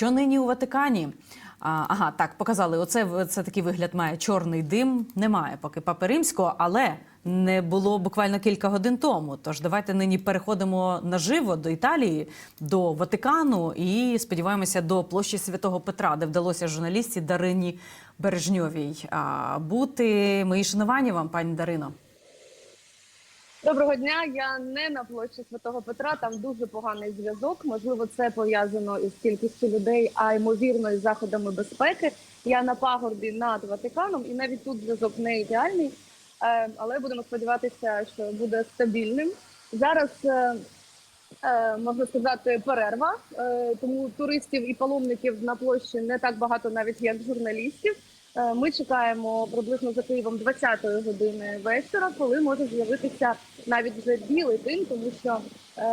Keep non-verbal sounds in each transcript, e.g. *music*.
Що нині у Ватикані? А, ага, так показали. Оце це такий вигляд має чорний дим. Немає поки папи римського, але не було буквально кілька годин тому. Тож давайте нині переходимо наживо до Італії, до Ватикану і сподіваємося до площі Святого Петра, де вдалося журналістці Дарині Бережньовій а, бути. Мої шанування вам, пані Дарино. Доброго дня. Я не на площі Святого Петра. Там дуже поганий зв'язок. Можливо, це пов'язано із кількістю людей, а ймовірно, із заходами безпеки. Я на пагорбі над Ватиканом, і навіть тут зв'язок не ідеальний, Е, але будемо сподіватися, що буде стабільним. Зараз е, е, можна сказати перерва, е, тому туристів і паломників на площі не так багато, навіть як журналістів. Ми чекаємо приблизно за Києвом 20-ї години вечора, коли може з'явитися навіть вже білий дим, тому що е,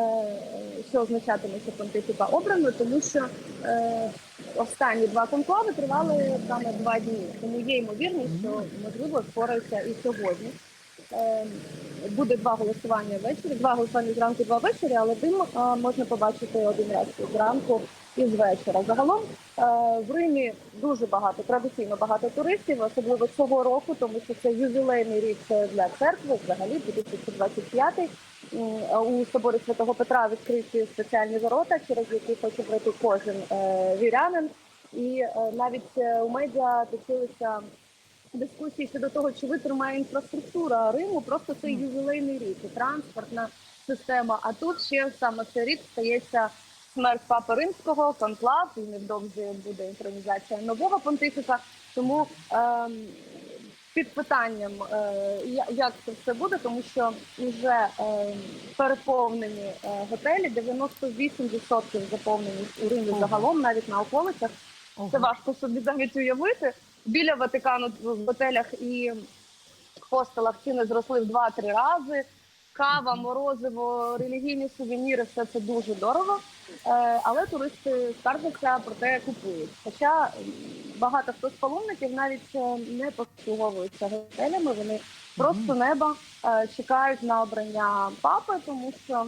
що означатиме, що понтифіка обрано, тому що е, останні два конклави тривали саме два дні. Тому є ймовірність, що можливо спораються і сьогодні. Е, Буде два голосування ввечері, два голосування зранку, два ввечері, але дим можна побачити один раз зранку і з вечора. Загалом е, в Римі дуже багато, традиційно багато туристів, особливо цього року, тому що це ювілейний рік для церкви, взагалі 2025. М, У соборі Святого Петра відкриті спеціальні ворота, через які хоче пройти кожен е, вірянин. І е, навіть е, у медіа точилися дискусії щодо того, чи витримає інфраструктура Риму. Просто це ювілейний рік, і транспортна система. А тут ще саме цей рік стається смерть папи римського, конклав, і невдовзі буде інтронізація нового понтифіка. Тому ем, під питанням, е, як це все буде, тому що вже ем, переповнені е, готелі, 98% заповнені у Римі загалом, навіть на околицях. Це важко собі навіть уявити. Біля Ватикану в готелях і хостелах ціни зросли в 2-3 рази. Кава, морозиво, релігійні сувеніри все це дуже дорого. Е, але туристи скаржаться про те, купують. Хоча багато хто з паломників навіть е, не послуговуються готелями. Вони просто неба е, чекають на обрання папи, тому що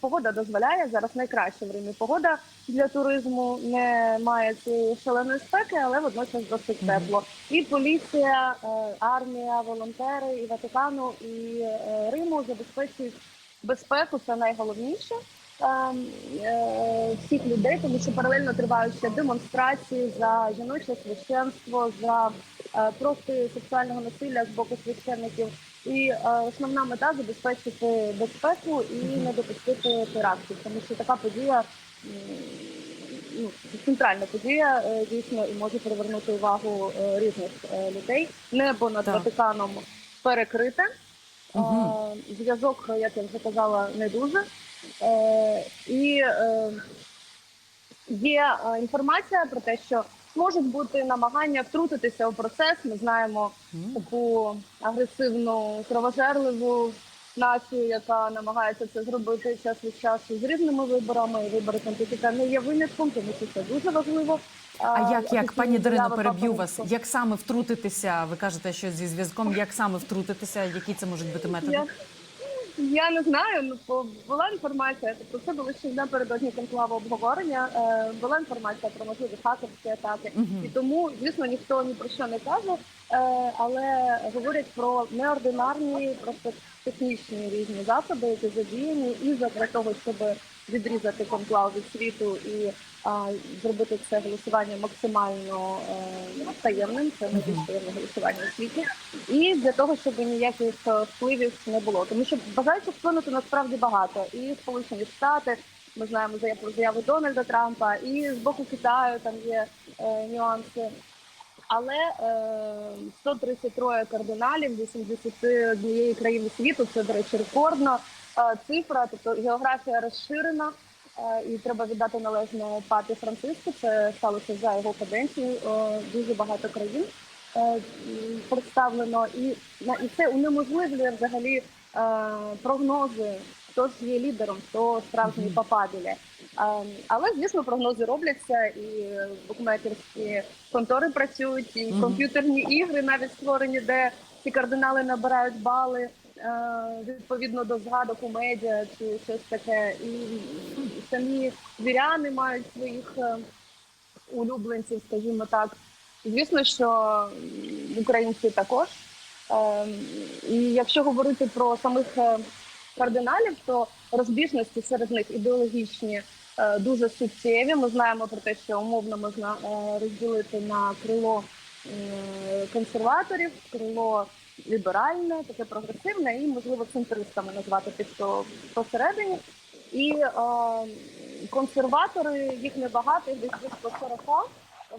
Погода дозволяє зараз найкраще в Римі. Погода для туризму немає цієї шаленої спеки, але водночас досить тепло. І поліція, е, армія, волонтери і Ватикану і е, Риму забезпечують безпеку. Це найголовніше е, е, всіх людей, тому що паралельно тривають ще демонстрації за жіноче священство, за е, проти сексуального насилля з боку священників. І е, основна мета забезпечити безпеку і не допустити терактів, тому що така подія ну, центральна подія е, дійсно і може привернути увагу е, різних людей. Небо над Так. Ватиканом перекрите. Мгм. Зв'язок, як я вже казала, не дуже. Е, і е, є інформація про те, що можуть бути намагання втрутитися у процес. Ми знаємо таку агресивну, кровожерливу націю, яка намагається це зробити час від часу з різними виборами. І вибори понтифіка не є винятком, тому що це дуже важливо. А як, як пані Дарино, переб'ю вас? Як саме втрутитися? Ви кажете, що зі зв'язком, як саме втрутитися? Які це можуть бути методи? Я, не знаю. Ну бо була інформація. Тобто це було ще напередодні конклаву обговорення. Е, була інформація про можливі хакерські атаки, Мгм. і тому, звісно, ніхто ні про що не каже, е, але говорять про неординарні, просто технічні різні засоби, які задіяні, і для того, щоб відрізати конклав від світу і зробити це голосування максимально е, таємним. Це найбільш таємне голосування у світі і для того, щоб ніяких е, впливів не було, тому що бажаючих вплинути насправді багато, і Сполучені Штати. Ми знаємо заяву заяву Дональда Трампа, і з боку Китаю там є е, нюанси. Але е, 133 кардиналів з 81 країни світу це, до речі, рекордна е, цифра. Тобто географія розширена, і треба віддати належне папі Франциску. Це сталося за його каденцію. Е, дуже багато країн е, представлено, і на і це унеможливлює взагалі е, прогнози. Хто ж є лідером, хто справжній. Ем, Але звісно, прогнози робляться, і букмекерські контори працюють, і комп'ютерні ігри навіть створені, де ці кардинали набирають бали е, відповідно до згадок у медіа чи щось таке. І самі віряни мають своїх е, улюбленців, скажімо так. Звісно, що українці також. Е, І якщо говорити про самих е, кардиналів, то розбіжності серед них ідеологічні е, дуже суттєві. Ми знаємо про те, що умовно можна е, розділити на крило е, консерваторів, крило ліберальне, таке прогресивне, і можливо центристами назвати тих, хто посередині. І е, консерватори їх небагато, їх десь близько 40.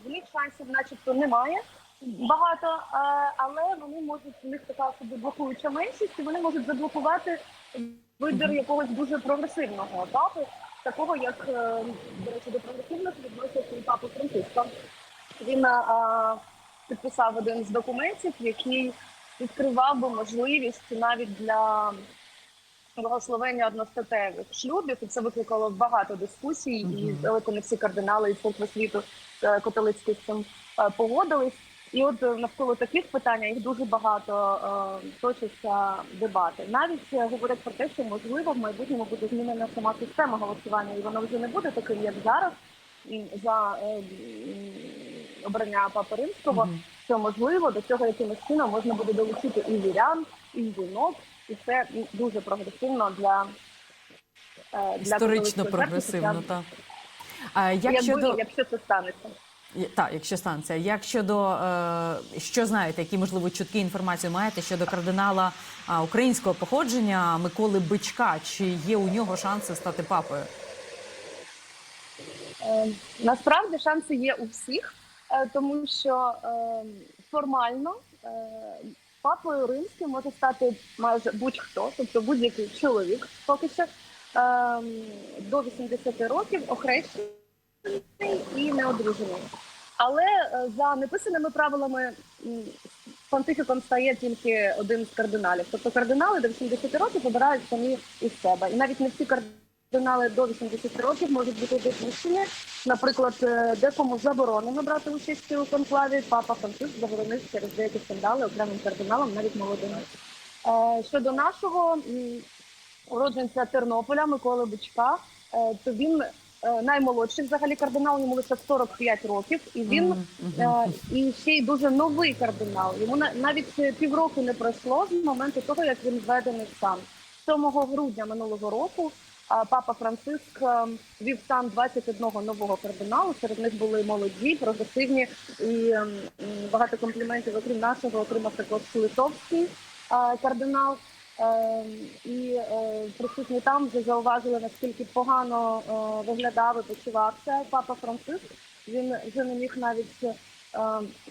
В них шансів, начебто, немає багато, е, але вони можуть у них така собі блокуюча меншість, і вони можуть заблокувати вибір якогось дуже прогресивного папи, такого як е, до речі, до прогресивних відноситься і папа Франциска. Він е, підписав один з документів, який відкривав би можливість навіть для благословення одностатевих шлюбів, і це викликало багато дискусій, і далеко не всі кардинали і церкви світу е, католицькі з цим е, погодились. І от е, навколо таких питань їх дуже багато е, точаться дебати. Навіть говорять про те, що можливо в майбутньому буде змінена сама система голосування, і воно вже не буде таким, як зараз за е, обрання папи римського. Мгм. Що можливо до цього якимось чином можна буде долучити і вірян, і жінок, і це дуже прогресивно для, е, для Історично прогресивно, так. А як якби, щодо якщо це станеться. так, якщо станеться, як щодо е, що знаєте, які можливо чутки інформацію маєте щодо кардинала українського походження Миколи Бичка? Чи є у нього шанси стати папою? Е, Насправді шанси є у всіх, тому що е, формально е, папою римським може стати майже будь-хто, тобто будь-який чоловік, поки що е, до 80 років охрещений і неодружений. Але е, за неписаними правилами м, понтифіком стає тільки один з кардиналів. Тобто кардинали до 80 років обирають самі із себе. І навіть не всі кардинали до 80 років можуть бути допущені. Наприклад, е, декому заборонено брати участь у конклаві. Папа Франциск заборонив через деякі скандали окремим кардиналам, навіть молодим. Е, Щодо нашого уродженця Тернополя Миколи Бичка, е, то він наймолодший взагалі кардинал, йому лише 45 років, і він і ще й дуже новий кардинал. Йому на- навіть півроку не пройшло з моменту того, як він введений в сан. 7 грудня минулого року папа Франциск е, вів в 21 нового кардиналу. Серед них були молоді, прогресивні і ем, багато компліментів, окрім нашого, отримав також литовський е, кардинал. Е, І е, присутні там вже зауважили, наскільки погано е, виглядав і почувався папа Франциск. Він вже не міг навіть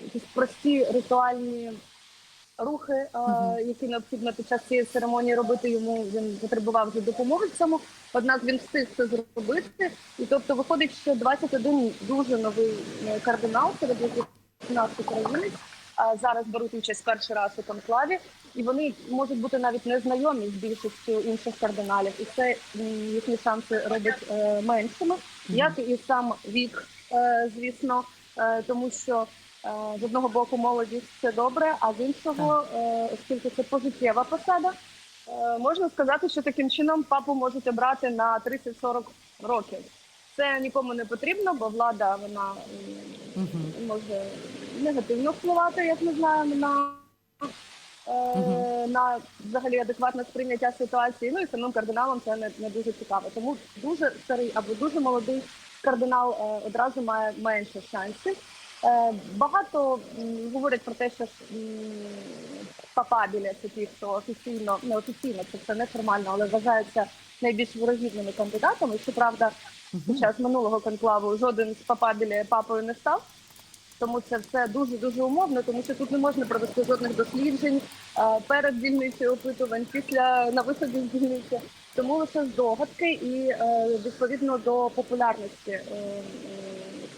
якісь прості ритуальні рухи, які необхідно під час цієї церемонії робити. Йому він потребував вже допомоги в цьому. Однак він встиг це зробити. І тобто виходить, що 21 дуже новий е, кардинал, серед яких наш українець. а Зараз беруть участь перший раз у конклаві, і вони можуть бути навіть незнайомі з більшістю інших кардиналів, і це їхні шанси робить е, меншими, як і сам вік, е, звісно, тому що з одного боку молодість це добре, а з іншого, е, оскільки це пожиттєва посада, е, можна сказати, що таким чином папу можуть обрати на 30-40 років. Це нікому не потрібно, бо влада вона може негативно впливати, як ми знаємо, на, е, на взагалі адекватне сприйняття ситуації. Ну і самим кардиналам це не, не дуже цікаво. Тому дуже старий або дуже молодий кардинал е, одразу має менше шансів. Е, багато говорять про те, що папабілі це ті, хто офіційно, не офіційно, це все неформально, але вважаються найбільш вирогідними кандидатами. Щоправда, під час минулого конклаву жоден з папабілі папою не став. Тому це все дуже дуже умовно, тому що тут не можна провести жодних досліджень е, перед дільницею опитувань, після на виході з дільниці. Тому лише здогадки і е, відповідно до популярності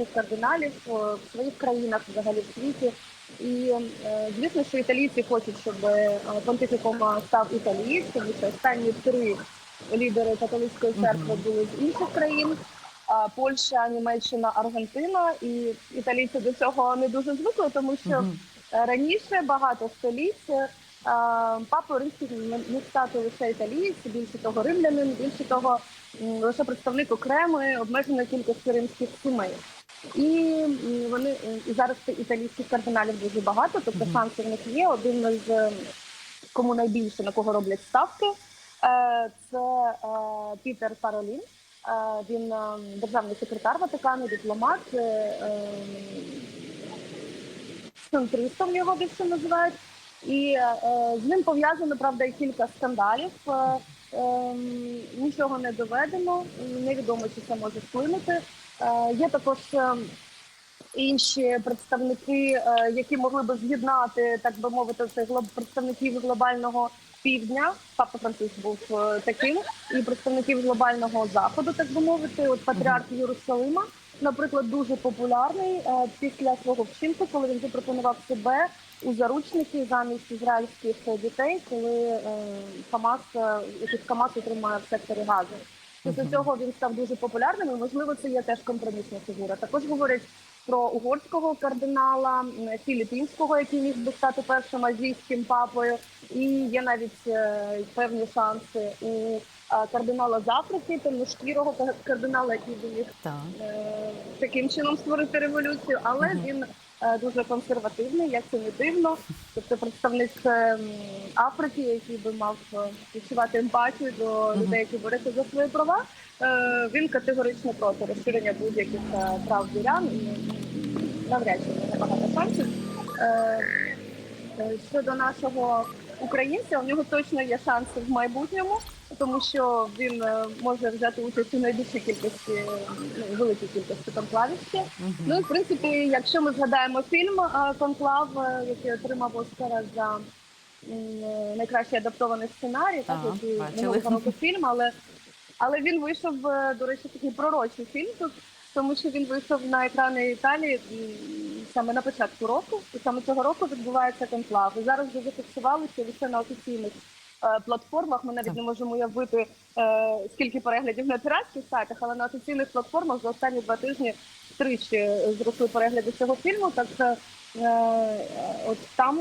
е, кардиналів в своїх країнах, взагалі в світі. І е, звісно, що італійці хочуть, щоб е, понтифіком став італієць, тому що останні три лідери католицької церкви були з інших країн. Польща, Німеччина, Аргентина, і італійці до цього не дуже звикли, тому що е, раніше багато століть папою римським не стати лише італієць, більше того римлянин, більше того лише представник окремої обмеженої кількості римських сімей. І вони е, і зараз італійських кардиналів дуже багато, тобто шанси в них є. Один з е, кому найбільше на кого роблять ставки, е, це Пітер Паролін. Він державний секретар Ватикану, дипломат, центристом його більше називають. І з ним пов'язано, правда, і кілька скандалів. Ем, нічого не доведено, невідомо, чи це може вплинути. Е, є також е, інші представники, е, які могли би з'єднати, так би мовити, це представників глобального півдня. Папа Франциск був таким, і представників глобального заходу, так би мовити, от патріарх Єрусалима, наприклад, дуже популярний після свого вчинку, коли він запропонував себе у заручники замість ізраїльських дітей, коли Хамас Хамас отримає в секторі Гази. Після цього він став дуже популярним. і Можливо, це є теж компромісна фігура. Також говорять про угорського кардинала філіппінського, який міг би стати першим азійським папою, і є навіть е, певні шанси у е, кардинала з Африки, темношкірого ка- кардинала, який би міг Так. е, таким чином створити революцію, але Мгм. він дуже консервативний, як це не дивно. Тобто представник е, Африки, який би мав е, відчувати емпатію до людей, які борються за свої права. е, Він категорично проти розширення будь-яких е, прав вірян і навряд чи в багато шансів. Е, е, Щодо нашого українця, у нього точно є шанси в майбутньому, тому що він е, може взяти участь у найбільшій кількості, е, ну, великій кількості конклавів ще. Мгм. Ну і в принципі, якщо ми згадаємо фільм е, Конклав, який отримав Оскара за найкращий адаптований сценарій, так який минулого року фільм, але але він вийшов до речі, такий пророчий фільм тут, тому що він вийшов на екрани Італії саме на початку року, і саме цього року відбувається конклав. І зараз вже зафіксували, що лише на офіційних е, платформах. Ми навіть не можемо уявити, е, скільки переглядів на піратських сайтах, але на офіційних платформах за останні два тижні тричі зросли перегляди цього фільму. Так е, от там,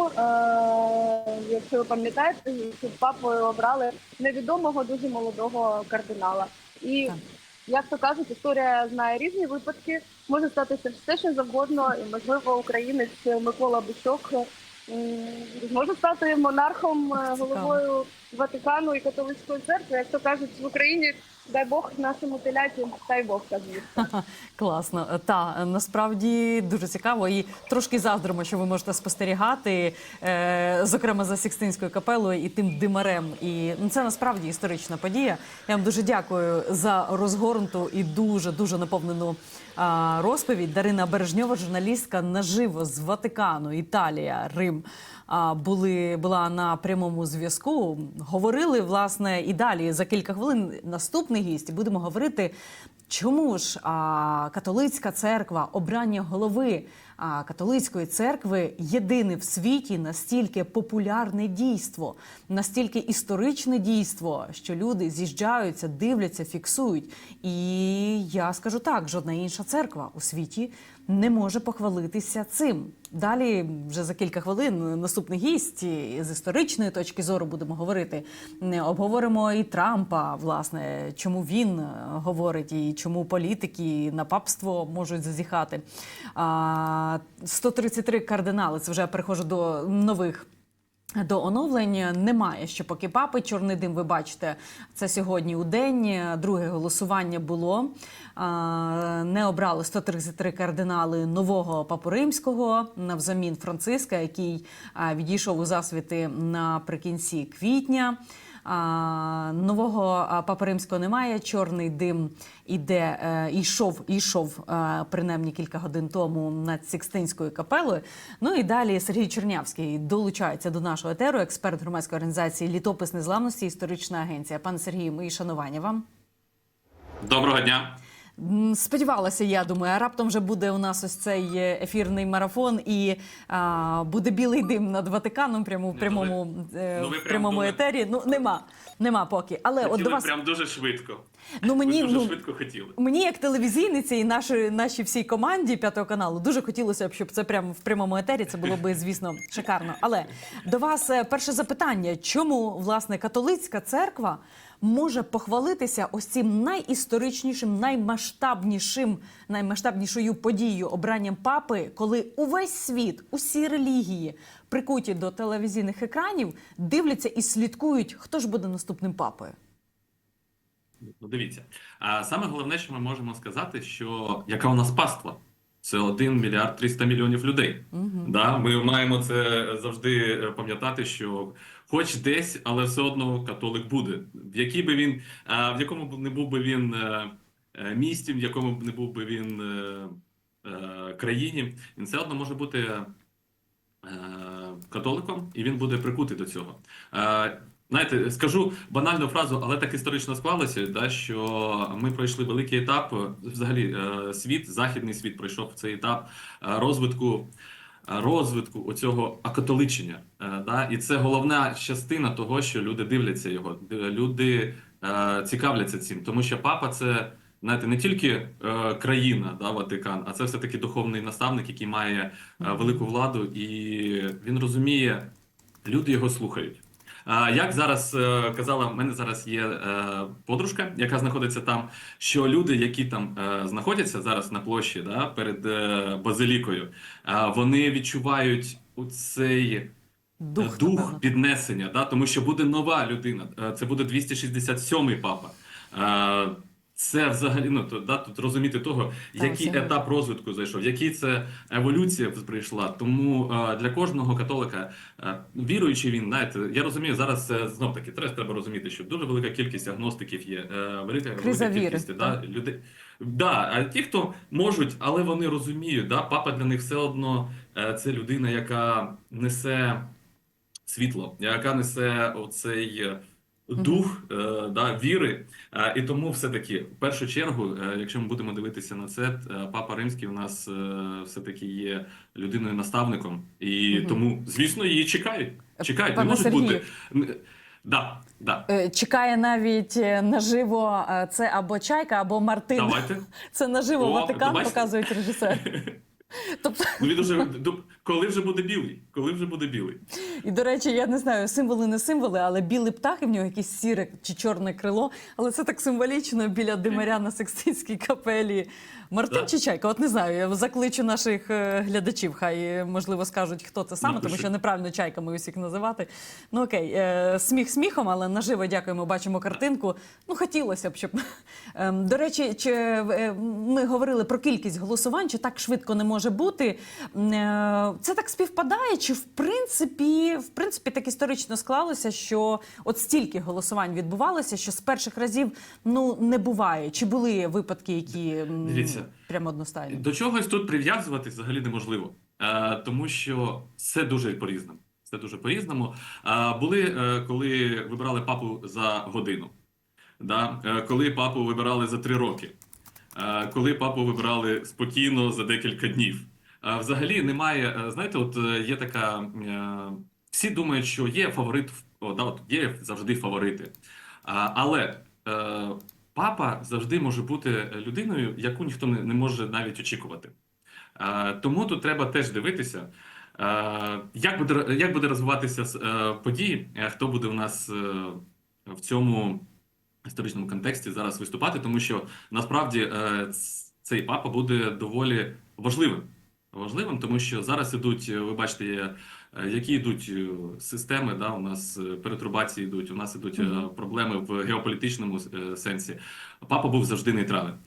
якщо ви пам'ятаєте, папою обрали невідомого дуже молодого кардинала. І. як то кажуть, історія знає різні випадки. Може статися все, що завгодно, і можливо, українець Микола Бучок зможе стати монархом, е, головою Ватикану і католицької церкви. Як то кажуть, в Україні дай Бог нашому теляті, дай Бог звісно. *laughs* Класно, та насправді дуже цікаво і трошки заздримо, що ви можете спостерігати, е, зокрема за Сікстинською капелою і тим димарем. І ну, це насправді історична подія. Я вам дуже дякую за розгорнуту і дуже дуже наповнену розповідь. Дарина Бережньова, журналістка наживо з Ватикану, Італія, Рим. Були була на прямому зв'язку. Говорили власне і далі за кілька хвилин. Наступний гість будемо говорити. Чому ж католицька церква, обрання голови католицької церкви єдине в світі настільки популярне дійство, настільки історичне дійство, що люди з'їжджаються, дивляться, фіксують. І я скажу так: жодна інша церква у світі не може похвалитися цим. Далі, вже за кілька хвилин, наступний гість з історичної точки зору будемо говорити. Не Обговоримо і Трампа, власне, чому він е, говорить і чому політики на папство можуть зазіхати. А, 133 кардинали. Це вже я перехожу до нових. До оновлення немає ще поки папи. Чорний дим, ви бачите, це сьогодні у день. Друге голосування було. Не обрали 133 кардинали нового папу римського навзамін Франциска, який відійшов у засвіти наприкінці квітня. Нового папи римського немає. Чорний дим іде, е, йшов, йшов е, принаймні кілька годин тому над Сікстинською капелою. Ну і далі Сергій Чернявський долучається до нашого етеру, експерт громадської організації Літопис незламності, історична агенція. Пане Сергію, мої шанування вам. Доброго дня. Сподівалася, я думаю, а раптом вже буде у нас ось цей е, ефірний марафон, і а, буде білий дим над Ватиканом прямо в Ну, прямому, е, ну, ви в прям прямому думаєте. етері. Ну нема, нема поки. Але от до вас прям дуже швидко. Ну мені Ви дуже ну, швидко хотіли. Мені, як телевізійниці, і нашій, нашій всій команді п'ятого каналу, дуже хотілося б, щоб це прямо в прямому етері. Це було би, звісно, *laughs* шикарно. Але до вас е, перше запитання: чому власне католицька церква може похвалитися ось цим найісторичнішим, наймасштабнішим, наймасштабнішою подією обранням папи, коли увесь світ, усі релігії прикуті до телевізійних екранів, дивляться і слідкують, хто ж буде наступним папою? Ну, дивіться. А саме головне, що ми можемо сказати, що яка у нас паства? Це 1 мільярд 300 мільйонів людей. Да? Ми маємо це завжди е, пам'ятати, що хоч десь, але все одно католик буде. В якій би він, в якому б не був би він е, е, місті, в якому б не був би він е, е, країні, він все одно може бути е, католиком, і він буде прикутий до цього. Знаєте, скажу банальну фразу, але так історично склалося, да, що ми пройшли великий етап. Взагалі, е, світ, західний світ пройшов цей етап е, розвитку. е, Розвитку оцього акатоличення, да, і це головна частина того, що люди дивляться його. Люди цікавляться цим, тому що папа це знаєте, не тільки е, країна, да, Ватикан, а це все таки духовний наставник, який має е, велику владу, і він розуміє, люди його слухають. А, Як зараз е, казала, в мене зараз є е, подружка, яка знаходиться там. Що люди, які там е, знаходяться зараз на площі, да, перед базилікою, вони відчувають цей Дух, дух піднесення, да, тому що буде нова людина. Це буде 267-й папа. Це взагалі ну то да тут розуміти того, Так, який це- етап розвитку зайшов, який це еволюція прийшла. Тому е, для кожного католика, е, віруючий він, знаєте, я розумію, зараз е, знов таки треба, треба розуміти, що дуже велика кількість агностиків є, е, велика, Криза велика віри, да, людей. Да, а ті, хто можуть, але вони розуміють, да, папа для них все одно е, це людина, яка несе світло, яка несе оцей е, дух е, да, віри. Е, і тому все-таки, в першу чергу, е, якщо ми будемо дивитися на це, папа римський у нас е, все-таки є людиною-наставником, і Мгм. тому, звісно, її чекають. Чекають, Пане не можуть Сергію. бути. Да, да. Чекає навіть наживо це або чайка, або Мартин. Давайте. *laughs* Це наживо О, Ватикан, бачите? показують режисер. *laughs* Тобто, Ну він уже ду- коли вже буде білий? Коли вже буде білий? і до речі, я не знаю, символи не символи, але білий птах і в нього якесь сіре чи чорне крило. Але це так символічно біля димаря на Секстинській капелі. Мартин Да. чи чайка? От не знаю. Я закличу наших е, глядачів. Хай е, можливо скажуть, хто це саме, тому що неправильно чайками усіх називати. Ну окей, е, сміх сміхом, але наживо дякуємо. Бачимо картинку. Ну хотілося б, щоб *laughs* Ем, до речі, чи ми говорили про кількість голосувань, чи так швидко не може бути. Це так співпадає, чи в принципі, в принципі так історично склалося, що от стільки голосувань відбувалося, що з перших разів ну не буває. Чи були випадки, які Дивіться. прямо одностайні? До чогось тут прив'язуватись взагалі неможливо, е, тому що все дуже по-різному. Все дуже по-різному. Е, були, е, коли вибирали папу за годину, да? коли папу вибирали за три роки, коли папу вибирали спокійно за декілька днів. Взагалі немає, е, знаєте, от е, є така. Е, всі думають, що є фаворит, о, да, от є завжди фаворити. Але папа завжди може бути людиною, яку ніхто не, може навіть очікувати. Тому тут треба теж дивитися, як буде, як буде розвиватися події, хто буде у нас в цьому історичному контексті зараз виступати, тому що насправді цей папа буде доволі важливим. Важливим, тому що зараз ідуть, е, ви бачите, е, які йдуть е, системи, да, у нас перетрубації йдуть, у нас ідуть е, Мгм. проблеми в геополітичному сенсі. Папа був завжди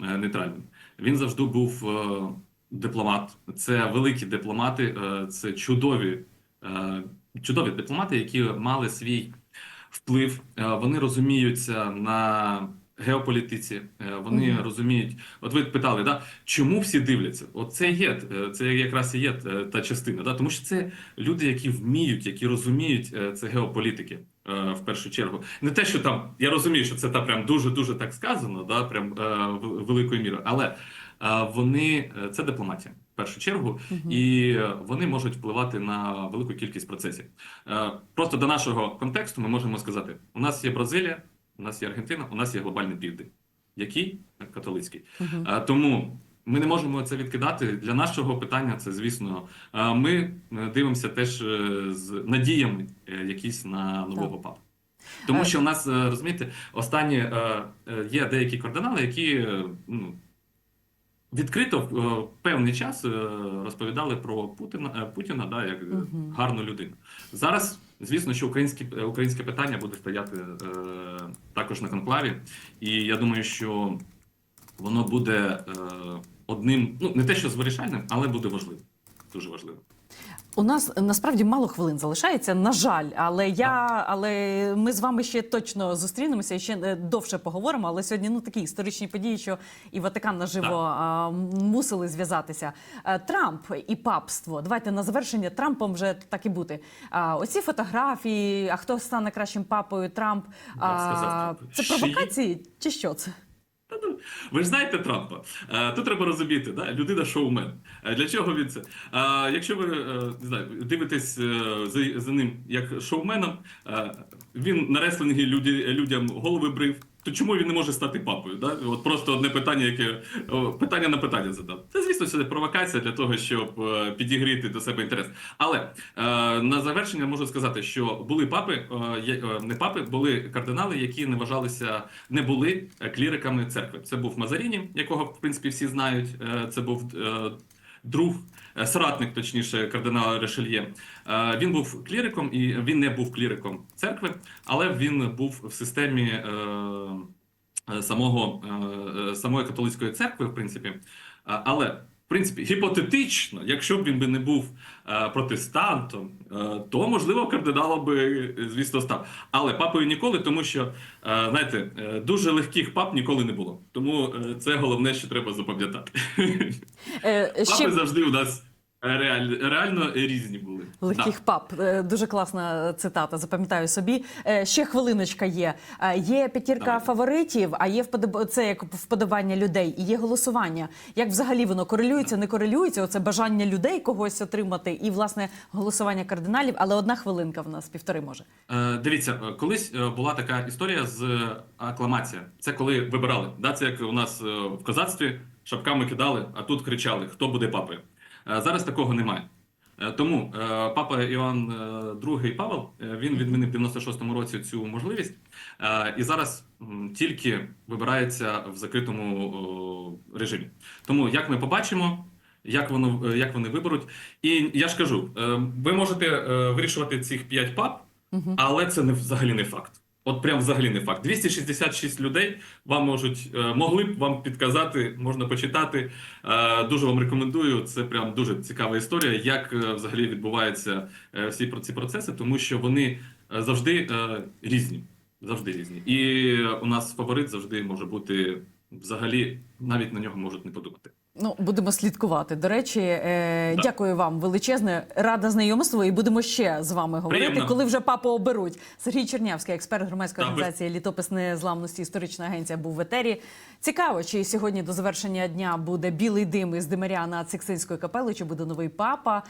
нейтральним. Він завжди був дипломат. Це великі дипломати, це чудові, чудові дипломати, які мали свій вплив. Вони розуміються на геополітиці. е, Вони Мгм. розуміють. От ви питали, да, чому всі дивляться? От це є, е, це якраз і є е, та частина. Да? Тому що це люди, які вміють, які розуміють це геополітики. В першу чергу, не те, що там я розумію, що це там прям дуже дуже так сказано, да, прям е, в- великою мірою, але е, вони це дипломатія в першу чергу, Мгм. і вони можуть впливати на велику кількість процесів. Е, Просто до нашого контексту ми можемо сказати: у нас є Бразилія, у нас є Аргентина, у нас є глобальний південь. Який? Католицький. Е, Тому ми не можемо це відкидати. Для нашого питання це, звісно, ми е, дивимося теж е, з надіями е, якісь на нового папу. Тому що у нас, розумієте, останні є деякі кардинали, які ну, відкрито в певний час розповідали про Путіна, Путіна да, як гарну людину. Зараз, звісно, що українське, е, українське питання буде стояти е, також на конклаві, і я думаю, що воно буде е, одним, ну не те, що з вирішальним, але буде важливим. Дуже важливим. У нас насправді мало хвилин залишається, на жаль, але я, але ми з вами ще точно зустрінемося і ще е, довше поговоримо. Але сьогодні ну такі історичні події, що і Ватикан наживо а, мусили зв'язатися. Е, Трамп і папство. Давайте на завершення Трампом вже так і бути. А, оці фотографії, а хто стане кращим папою? Трамп. А, це провокації чи що це? Ви ж знаєте Трампа. Е, Тут треба розуміти, да? людина шоумен. Е, Для чого він це? Е, Якщо ви не знаю, дивитесь за, ним як шоуменом, він на реслінгі людям голови брив. То чому він не може стати папою? Да? От просто одне питання, яке питання на питання задав. Це, звісно, це провокація для того, щоб е, підігріти до себе інтерес. Але е, на завершення можу сказати, що були папи, е, е, не папи, були кардинали, які не вважалися, не були е, кліриками церкви. Це був Мазаріні, якого в принципі всі знають. Це був е, друг, е, соратник, точніше, кардинала Решельє. Е, Він був кліриком, і він не був кліриком церкви, але він був в системі. е, Самого самої католицької церкви, в принципі, але принципі гіпотетично, якщо б він би не був е, протестантом, е, то можливо кардиналом би, е, звісно, став. Але папою ніколи, тому що е, знаєте, е, дуже легких пап ніколи не було. Тому е, це головне, що треба запам'ятати. Е, Папи завжди у нас реаль- реально різні були. Легких пап. Е, Дуже класна цитата, запам'ятаю собі. Е, Ще хвилиночка є. Е, Є п'ятірка Давай. фаворитів, а є вподоб... це як вподобання людей, і є голосування. Як взагалі воно корелюється, не корелюється? Оце бажання людей когось отримати, і власне голосування кардиналів. Але одна хвилинка в нас півтори може. Е, Дивіться, колись була така історія з акламація. Це коли вибирали. Да, це як у нас в козацтві шапками кидали, а тут кричали, хто буде папою. Е, Зараз такого немає. Е, Тому е, папа Іоанн е, II Павел він відмінив в 96-му році цю можливість, і зараз тільки вибирається в закритому режимі. Тому як ми побачимо. Як воно як вони виберуть, і я ж кажу, ви можете вирішувати цих п'ять пап, але це не взагалі не факт. От прям взагалі не факт. 266 людей вам можуть е, могли б вам підказати, можна почитати. Е, Дуже вам рекомендую. Це прям дуже цікава історія, як е, взагалі відбуваються всі ці процеси, тому що вони завжди різні. Завжди різні. І у нас фаворит завжди може бути взагалі, навіть на нього можуть не подумати. Ну, будемо слідкувати. До речі, е, да. дякую вам величезне. Рада знайомству, і будемо ще з вами говорити, Приємно. коли вже папу оберуть. Сергій Чернявський, експерт громадської організації ви- Літопис незламності, історична агенція був в етері. Цікаво, чи сьогодні до завершення дня буде білий дим із димаря над Сикстинською капелою, чи буде новий папа.